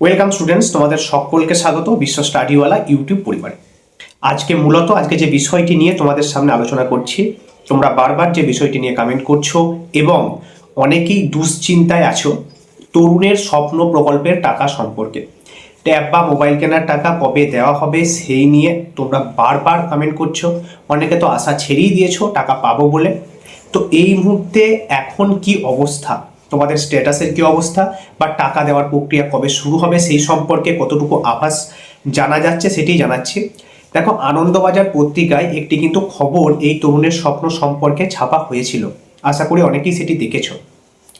Welcome students তোমাদের সকলকে স্বাগত বিশ্ব স্টাডিওয়ালা ইউটিউব পরিবারে। আজকে মূলত, আজকে যে বিষয়টি নিয়ে তোমাদের সামনে আলোচনা করছি, তোমরা বারবার যে বিষয়টি নিয়ে কমেন্ট করছ এবং অনেকেই দুশ্চিন্তায় আছো তরুণের স্বপ্ন প্রকল্পের টাকা সম্পর্কে। ট্যাব বা মোবাইল কেনার টাকা কবে দেওয়া হবে সেই নিয়ে তোমরা বারবার কমেন্ট করছ। অনেকে তো আশা ছেড়েই দিয়েছ, টাকা পাবো বলে। তো এই মুহূর্তে এখন কি অবস্থা? তোমাদের স্ট্যাটাসের কী অবস্থা বা টাকা দেওয়ার প্রক্রিয়া কবে শুরু হবে সেই সম্পর্কে কতটুকু আভাস জানা যাচ্ছে সেটি জানাচ্ছি। দেখো, আনন্দবাজার পত্রিকায় একটি কিন্তু খবর এই তরুণের স্বপ্ন সম্পর্কে ছাপা হয়েছিল। আশা করি অনেকেই সেটি দেখেছ।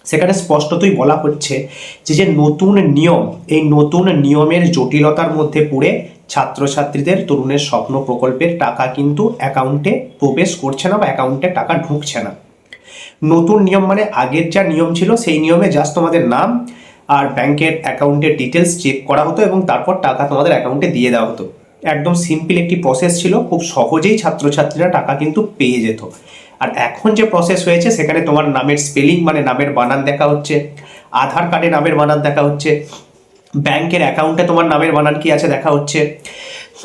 সেখানে স্পষ্টতই বলা হচ্ছে যে যে নতুন নিয়ম, এই নতুন নিয়মের জটিলতার মধ্যে পড়ে ছাত্রছাত্রীদের তরুণের স্বপ্ন প্রকল্পের টাকা কিন্তু অ্যাকাউন্টে প্রবেশ করছে না বা অ্যাকাউন্টে টাকা ঢুকছে না। নতুন নিয়ম মানে আগের যা নিয়ম ছিল, সেই নিয়মে জাস্ট তোমাদের নাম আর ব্যাংকের অ্যাকাউন্টের ডিটেলস চেক করা হতো এবং তারপর টাকা তোমাদের অ্যাকাউন্টে দিয়ে দেওয়া হতো। একদম সিম্পল একটি প্রসেস ছিল, খুব সহজেই ছাত্রছাত্রীরা টাকা কিন্তু পেয়ে যেত। আর এখন যে প্রসেস হয়েছে, সেখানে তোমার নামের স্পেলিং মানে নামের বানান দেখা হচ্ছে, আধার কার্ডে নামের বানান দেখা হচ্ছে ব্যাংকের অ্যাকাউন্টে তোমার নামের বানান কি আছে দেখা হচ্ছে,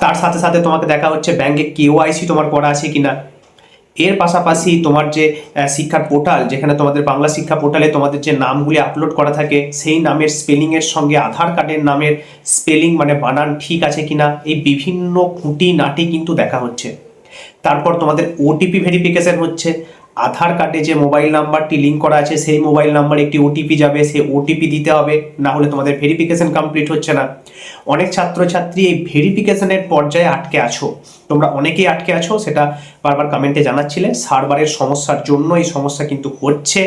তার সাথে সাথে তোমাকে দেখা হচ্ছে ব্যাংকে কেওআইসি তোমার করা আছে কিনা। এর পাশাপাশি তোমার যে শিক্ষার পোর্টাল, যেখানে তোমাদের বাংলা শিক্ষা পোর্টালে তোমাদের যে নামগুলি আপলোড করা থাকে, সেই নামের স্পেলিংয়ের সঙ্গে আধার কার্ডের নামের স্পেলিং মানে বানান ঠিক আছে কিনা, এই বিভিন্ন খুঁটি নাটি কিন্তু দেখা হচ্ছে। তারপর তোমাদের ওটিপি ভেরিফিকেশন হচ্ছে আধার কার্ডে যে মোবাইল নাম্বারটি লিঙ্ক করা আছে, সেই মোবাইল নাম্বারে একটি ওটিপি যাবে, সেই ওটিপি দিতে হবে, না হলে তোমাদের ভেরিফিকেশন কমপ্লিট হচ্ছে না। অনেক ছাত্রছাত্রী এই ভেরিফিকেশনের পর্যায়ে আটকে আছো। তোমরা অনেকেই আটকে আছো, সেটা বারবার কমেন্টে জানাচ্ছিলে। সার্ভারের সমস্যার জন্য এই সমস্যা কিন্তু হচ্ছে।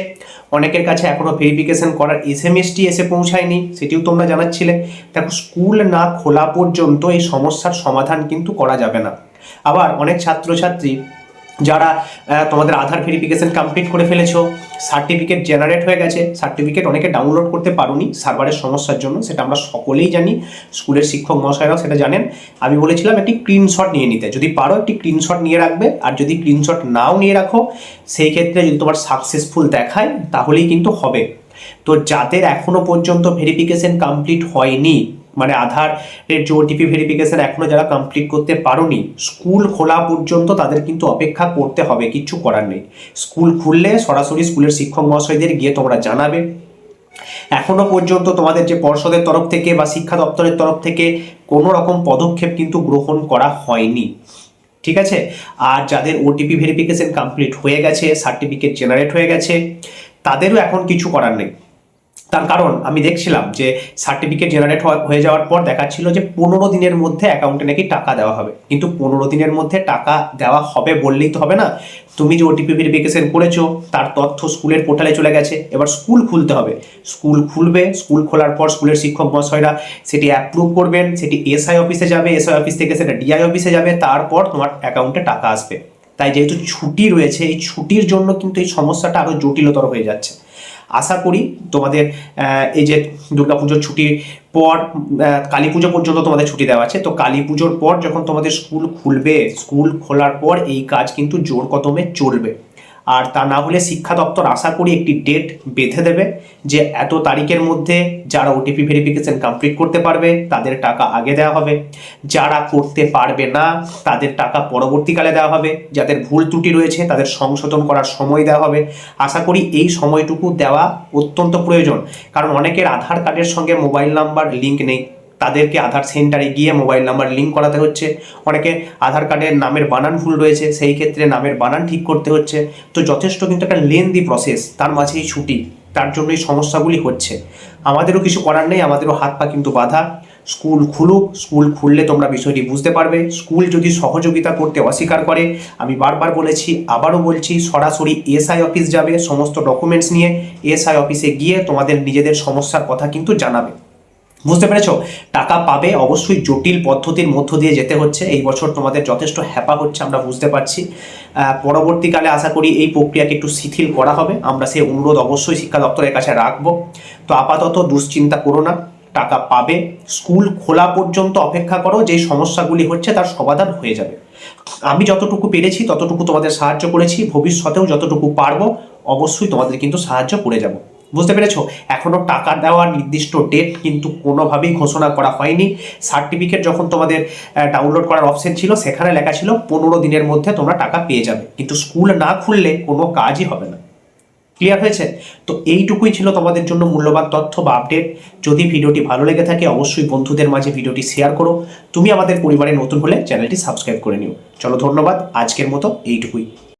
অনেকের কাছে এখনও ভেরিফিকেশন করার এস এম এসটি এসে পৌঁছায়নি, সেটিও তোমরা জানাচ্ছিলে। দেখো স্কুল না খোলা পর্যন্ত এই সমস্যার সমাধান কিন্তু করা যাবে না। আবার অনেক ছাত্রছাত্রী যারা তোমাদের আধার ভেরিফিকেশন কমপ্লিট করে ফেলেছো সার্টিফিকেট জেনারেট হয়ে গেছে সার্টিফিকেট অনেকে ডাউনলোড করতে পারোনি সার্ভারের সমস্যার জন্য, সেটা আমরা সকলেই জানি, স্কুলের শিক্ষক মহাশয়রাও সেটা জানেন। আমি বলেছিলাম একটি স্ক্রিনশট নিয়ে নিতে, যদি পারো একটি স্ক্রিনশট নিয়ে রাখবে, আর যদি স্ক্রিনশট নাও নিয়ে রাখো, সেই ক্ষেত্রে যদি তোমার সাকসেসফুল দেখায়, তাহলেই কিন্তু হবে। তো যাদের এখনও পর্যন্ত ভেরিফিকেশন কমপ্লিট হয়নি মানে আধারের যে ওটিপি ভেরিফিকেশন এখনও যারা কমপ্লিট করতে পারোনি, স্কুল খোলা পর্যন্ত তাদের কিন্তু অপেক্ষা করতে হবে, কিচ্ছু করার নেই। স্কুল খুললে সরাসরি স্কুলের শিক্ষক মহাশয়দের গিয়ে তোমরা জানাবে। এখনও পর্যন্ত তোমাদের যে পর্ষদের তরফ থেকে বা শিক্ষা দপ্তরের তরফ থেকে কোনো রকম পদক্ষেপ কিন্তু গ্রহণ করা হয়নি। ঠিক আছে? আর যাদের ওটিপি ভেরিফিকেশন কমপ্লিট হয়ে গেছে সার্টিফিকেট জেনারেট হয়ে গেছে, তাদেরও এখন কিছু করার নেই। তার কারণ আমি দেখছিলাম যে সার্টিফিকেট জেনারেট হয়ে যাওয়ার পর দেখাচ্ছিল যে পনেরো দিনের মধ্যে অ্যাকাউন্টে নাকি টাকা দেওয়া হবে। কিন্তু পনেরো দিনের মধ্যে টাকা দেওয়া হবে বললেই তো হবে না। তুমি যে ওটিপি ভেরিফিকেশন করেছ, তার তথ্য স্কুলের পোর্টালে চলে গেছে। এবার স্কুল খুলতে হবে। স্কুল খুলবে, স্কুল খোলার পর স্কুলের শিক্ষক মহাশয়রা সেটি অ্যাপ্রুভ করবেন, সেটি এসআই অফিসে যাবে এসআই অফিস থেকে সেটা ডিআই অফিসে যাবে, তারপর তোমার অ্যাকাউন্টে টাকা আসবে। তাই যেহেতু ছুটি রয়েছে, এই ছুটির জন্য কিন্তু এই সমস্যাটা আরও জটিলতর হয়ে যাচ্ছে। আশা করি তোমাদের এই যে দুর্গাপুজোর ছুটির পর কালী পুজো পর্যন্ত তোমাদের ছুটি দেওয়া আছে। তো কালী পুজোর পর যখন তোমাদের স্কুল খুলবে, স্কুল খোলার পর এই কাজ কিন্তু জোর কদমে চলবে। আর তা না হলে শিক্ষা দপ্তর আশা করি একটি ডেট বেঁধে দেবে যে এত তারিখের মধ্যে যারা ওটিপি ভেরিফিকেশন কমপ্লিট করতে পারবে, তাদের টাকা আগে দেওয়া হবে। যারা করতে পারবে না, তাদের টাকা পরবর্তীকালে দেওয়া হবে। যাদের ভুল ত্রুটি রয়েছে, তাদের সংশোধন করার সময় দেওয়া হবে। আশা করি এই সময়টুকু দেওয়া অত্যন্ত প্রয়োজন। কারণ অনেকের আধার কার্ডের সঙ্গে মোবাইল নাম্বার লিঙ্ক নেই। তাদেরকে আধার সেন্টারে গিয়ে মোবাইল নাম্বার লিঙ্ক করাতে হচ্ছে। অনেকে আধার কার্ডের নামের বানান ভুল রয়েছে, সেই ক্ষেত্রে নামের বানান ঠিক করতে হচ্ছে। তো যথেষ্ট কিন্তু একটা লেন্দি প্রসেস তার মাঝেই ছুটি, তার জন্য এই সমস্যাগুলি হচ্ছে। আমাদেরও কিছু করার নেই, আমাদেরও হাত পা কিন্তু বাধা। স্কুল খুলুক, স্কুল খুললে তোমরা বিষয়টি বুঝতে পারবে। স্কুল যদি সহযোগিতা করতে অস্বীকার করে, আমি বারবার বলেছি, আবারও বলছি, সরাসরি এসআই অফিস যাবে, সমস্ত ডকুমেন্টস নিয়ে এসআই অফিসে গিয়ে তোমাদের নিজেদের সমস্যার কথা কিন্তু জানাবে। বুঝতে পেরেছ? টাকা পাবে অবশ্যই জটিল পদ্ধতির মধ্য দিয়ে যেতে হচ্ছে। এই বছর তোমাদের যথেষ্ট হ্যাপা হচ্ছে, আমরা বুঝতে পারছি। পরবর্তীকালে আশা করি এই প্রক্রিয়াকে একটু শিথিল করা হবে। আমরা সেই অনুরোধ অবশ্যই শিক্ষা দপ্তরের কাছে রাখব। তো আপাতত দুশ্চিন্তা করো না, টাকা পাবে। স্কুল খোলা পর্যন্ত অপেক্ষা করো যেই সমস্যাগুলি হচ্ছে তার সমাধান হয়ে যাবে। আমি যতটুকু পেরেছি, ততটুকু তোমাদের সাহায্য করেছি। ভবিষ্যতেও যতটুকু পারব, অবশ্যই তোমাদের কিন্তু সাহায্য করে যাব। বুঝতে পেরেছ? এখনও টাকা দেওয়ার নির্দিষ্ট ডেট কিন্তু কোনোভাবেই ঘোষণা করা হয়নি। সার্টিফিকেট যখন তোমাদের ডাউনলোড করার অপশন ছিল, সেখানে লেখা ছিল পনেরো দিনের মধ্যে তোমরা টাকা পেয়ে যাবে। কিন্তু স্কুল না খুললে কোনো কাজই হবে না। ক্লিয়ার হয়েছে? তো এইটুকুই ছিল তোমাদের জন্য মূল্যবান তথ্য বা আপডেট যদি ভিডিওটি ভালো লেগে থাকে, অবশ্যই বন্ধুদের মাঝে ভিডিওটি শেয়ার করো। তুমি আমাদের পরিবারে নতুন হলে চ্যানেলটি সাবস্ক্রাইব করে নিও। চলো ধন্যবাদ। আজকের মতো এইটুকুই।